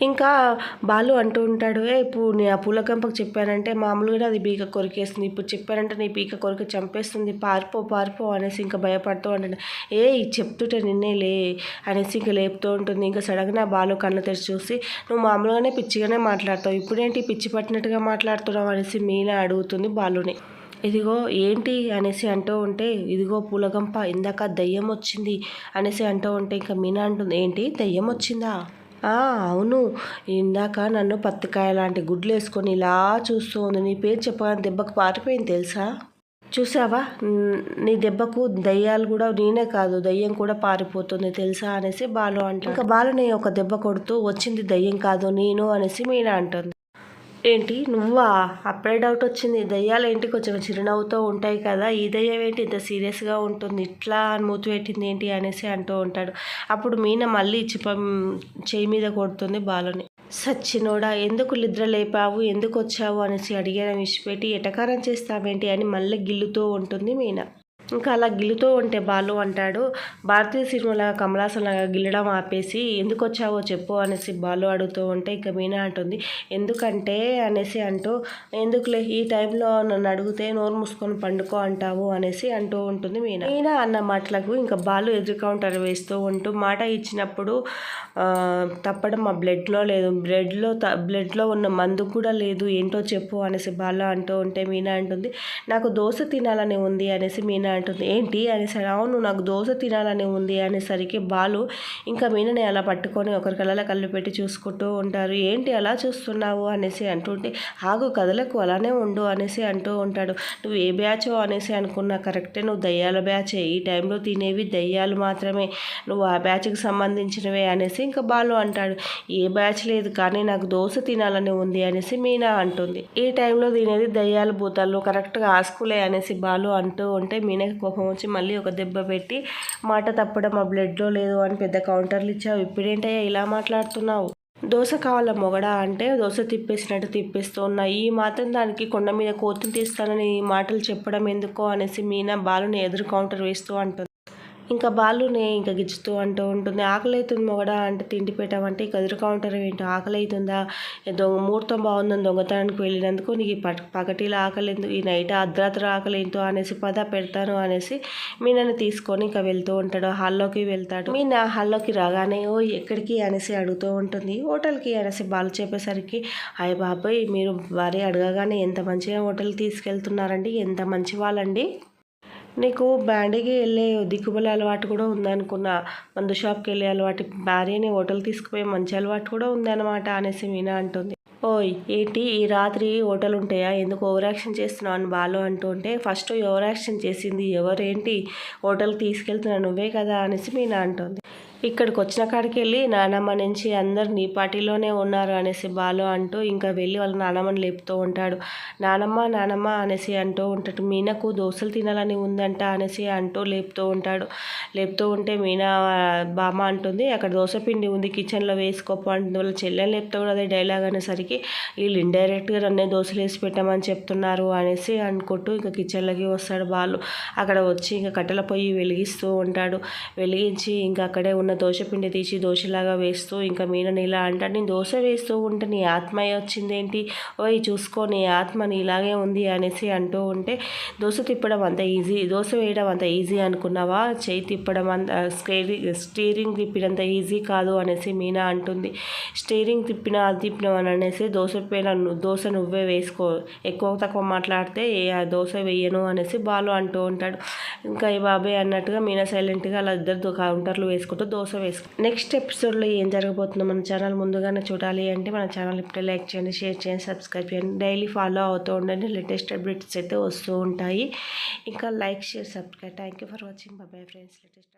ఇంకా బాలు అంటూ ఉంటాడు ఏ ఇప్పుడు నేను ఆ పూల కంపకు చెప్పానంటే మామూలుగానే అది పీక కొరికేస్తుంది. ఇప్పుడు చెప్పానంటే నీ పీక కొరికి చంపేస్తుంది. పారిపో పారిపో అనేసి ఇంకా భయపడుతూ ఉంటాడు. ఏ చెప్తుంటే నిన్నే లే అనేసి ఇంకా లేపుతూ ఉంటుంది. ఇంకా సడన్గా బాలు కళ్ళు తెరిచి చూసి నువ్వు మామూలుగానే పిచ్చిగానే మాట్లాడతావు. ఇప్పుడేంటి పిచ్చి పట్టినట్టుగా మాట్లాడుతున్నావు? అనేసి మీనా అడుగుతుంది బాలుని. ఇదిగో ఏంటి? అనేసి అంటూ ఉంటే ఇదిగో పూలగంప ఇందాక దయ్యం వచ్చింది అనేసి అంటూ ఉంటే ఇంకా మీనా అంటుంది ఏంటి? దయ్యం వచ్చిందా? అవును. ఇందాక నన్ను పత్తికాయ లాంటి గుడ్లు వేసుకొని ఇలా చూస్తూ ఉంది. నీ పేరు చెప్పగానే దెబ్బకు పారిపోయింది తెలుసా? చూసావా నీ దెబ్బకు దయ్యాలు కూడా నేనే కాదు దయ్యం కూడా పారిపోతుంది తెలుసా అనేసి బాలు అంట ఇంకా బాలుని ఒక దెబ్బ కొడుతూ వచ్చింది దయ్యం కాదు నేను అనేసి మీనా అంటుంది. ఏంటి? నువ్వా? అప్పుడే డౌట్ వచ్చింది. దయ్యాలు ఏంటి? కొంచెం చిరునవ్వుతో ఉంటాయి కదా. ఈ దయ్యం ఏంటి? ఇంత సీరియస్గా ఉంటుంది. ఇట్లా అని మూతి పెట్టింది ఏంటి? అనేసి అంటూ ఉంటాడు. అప్పుడు మీన మళ్ళీ చిప చేయి మీద కొడుతుంది బాలుని. సచ్చినోడా ఎందుకు నిద్ర లేపావు? ఎందుకు వచ్చావు? అనేసి అడిగిన విషపెట్టి ఎటకారం చేస్తావేంటి? అని మళ్ళీ గిల్లుతూ ఉంటుంది మీన. ఇంకా అలా గిల్లుతూ ఉంటే బాలు అంటాడు భారతీయ సినిమాలో కమలాసనలాగా గిల్లడం ఆపేసి ఎందుకు వచ్చావో చెప్పు అనేసి బాలు అడుగుతూ ఉంటే ఇంకా మీనా అంటుంది ఎందుకంటే అనేసి అంటూ ఎందుకులే ఈ టైంలో నన్ను అడిగితే నోరు మూసుకొని పండుకో అంటావు అనేసి అంటూ ఉంటుంది మీనా. మీనా అన్న మాటలకు ఇంకా బాలు ఎదురు కౌంటర్ వేస్తూ ఉంటూ మాట ఇచ్చినప్పుడు తప్పడం మా బ్లడ్లో లేదు బ్లడ్లో బ్లడ్లో ఉన్న మందు కూడా లేదు ఏంటో చెప్పు అనేసి బాలు అంటూ ఉంటే మీనా అంటుంది నాకు దోశ తినాలని ఉంది అనేసి మీనా అంటుంది. ఏంటి? అనేసరి అవును నాకు దోశ తినాలని ఉంది అనేసరికి బాలు ఇంకా మీనని అలా పట్టుకొని ఒకరి కళ్ళలో కళ్ళు పెట్టి చూసుకుంటూ ఉంటారు. ఏంటి అలా చూస్తున్నావు? అనేసి అంటుంటే ఆగు కథలకు అలానే ఉండు అనేసి అంటూ ఉంటాడు. నువ్వు ఏ బ్యాచో అనేసి అనుకున్నా. కరెక్టే నువ్వు దయ్యాల బ్యాచే. ఈ టైంలో తినేవి దయ్యాలు మాత్రమే. నువ్వు ఆ బ్యాచ్కి సంబంధించినవే అనేసి ఇంకా బాలు అంటాడు. ఏ బ్యాచ్ లేదు కానీ నాకు దోశ తినాలని ఉంది అనేసి మీనా అంటుంది. ఈ టైంలో తినేది దయ్యాలు భూతాలు కరెక్ట్గా ఆసుకులే అనేసి బాలు అంటూ ఉంటే మీనా ఆయనకి కోపం వచ్చి మళ్ళీ ఒక దెబ్బ పెట్టి మాట తప్పడం ఆ బ్లడ్లో లేదు అని పెద్ద కౌంటర్లు ఇచ్చావు. ఇప్పుడేంటయ్యా ఇలా మాట్లాడుతున్నావు? దోశ కావాల మొగడా? అంటే దోశ తిప్పేసినట్టు తిప్పేస్తూ ఉన్నా ఈ మాత్రం దానికి కొండ మీద కోతిని తీస్తానని మాటలు చెప్పడం ఎందుకో అనేసి మీనా బాలుని ఎదురు కౌంటర్ వేస్తూ అంటుంది. ఇంకా బాలుని ఇంకా గిచ్చుతూ అంటూ ఉంటుంది. ఆకలి అవుతుంది మొగడా అంటే తిండి పెట్టామంటే ఇక ఎదురుగా ఉంటారు ఏంటో ఆకలి అవుతుందా దొంగ ముహూర్తం బాగుందని దొంగతనానికి వెళ్ళినందుకు నీకు పగటిలో ఆకలి ఎందుకు ఈ నైట్ అర్ధరాత్రి ఆకలి ఏంటో అనేసి పద పెడతాను అనేసి మీనని తీసుకొని ఇంకా వెళ్తూ ఉంటాడు. హాల్లోకి వెళ్తాడు. మీన హాల్లోకి రాగానే ఓ ఎక్కడికి అనేసి అడుగుతూ ఉంటుంది. హోటల్కి అనేసి బాలు చెప్పేసరికి అయ్య బాబాయ్ మీరు వారి అడగగానే ఎంత మంచిగా హోటల్కి తీసుకెళ్తున్నారండి? ఎంత మంచి వాళ్ళండి? నీకు బ్యాండీకి వెళ్ళే దిక్కుబల అలవాటు కూడా ఉందనుకున్నా. మందు షాప్కి వెళ్ళే అలవాటు భార్యని హోటల్ తీసుకుపోయే మంచి అలవాటు కూడా ఉందన్నమాట అనేసి మీనా అంటుంది. ఓయ్ ఏంటి? ఈ రాత్రి హోటల్ ఉంటాయా? ఎందుకు ఓవర్ యాక్షన్ చేస్తున్నావు అని బాలు అంటుంటే ఫస్ట్ ఓవర్ యాక్షన్ చేసింది ఎవరేంటి? హోటల్కి తీసుకెళ్తున్నా నువ్వే కదా అనేసి మీనా అంటుంది. ఇక్కడికి వచ్చిన కాడికి వెళ్ళి నానమ్మ నుంచి అందరు నీ పార్టీలోనే ఉన్నారు అనేసి బాలు అంటూ ఇంకా వెళ్ళి వాళ్ళ నానమ్మని లేపుతూ ఉంటాడు. నానమ్మ నానమ్మ అనేసి అంటూ ఉంటాడు. మీనకు దోశలు తినాలని ఉందంట అనేసి అంటూ లేపుతూ ఉంటాడు. లేపుతూ ఉంటే మీనా బామ్మ అంటుంది అక్కడ దోశ పిండి ఉంది కిచెన్లో వేసుకోపో అంటుంది. వాళ్ళ చెల్లెని లేపుతూ కూడా అదే డైలాగ్ అనేసరికి వీళ్ళు ఇండైరెక్ట్గా నన్నే దోశలు వేసి పెట్టమని చెప్తున్నారు అనేసి అనుకుంటూ ఇంకా కిచెన్లోకి వస్తాడు బాలు. అక్కడ వచ్చి ఇంకా కట్టెల పొయ్యి వెలిగిస్తూ ఉంటాడు. వెలిగించి ఇంకా అక్కడే ఉన్న దోశ పిండి తీసి దోశలాగా వేస్తూ ఇంకా మీనని ఇలా అంటాడు నేను దోశ వేస్తూ ఉంటే నీ ఆత్మ వచ్చిందేంటి? ఓయ్ చూసుకో నీ ఆత్మ ఇలాగే ఉంది అనేసి అంటూ ఉంటే దోశ తిప్పడం అంత ఈజీ దోశ వేయడం అంత ఈజీ అనుకున్నావా? చేయి తిప్పడం అంత స్టీరింగ్ స్టీరింగ్ తిప్పినంత ఈజీ కాదు అనేసి మీనా అంటుంది. స్టీరింగ్ తిప్పిన అది తిప్పినాం అని అనేసి దోశ పైన దోశ నువ్వే వేసుకో ఎక్కువ తక్కువ మాట్లాడితే ఆ దోశ వేయను అనేసి బాలు అంటూ ఉంటాడు. ఇంకా ఈ బాబాయ్ అన్నట్టుగా మీనా సైలెంట్గా అలా ఇద్దరు కౌంటర్లు వేసుకుంటూ దోశ వేసుకో. నెక్స్ట్ ఎపిసోడ్లో ఏం జరగబోతుందో మన ఛానల్ ముందుగానే చూడాలి అంటే మన ఛానల్ ఇప్పుడే లైక్ చేయండి షేర్ చేయండి సబ్స్క్రైబ్ చేయండి. డైలీ ఫాలో అవుతూ ఉండండి. లేటెస్ట్ అప్డేట్స్ అయితే వస్తూ ఉంటాయి. ఇంకా like share subscribe thank you for watching bye friends latest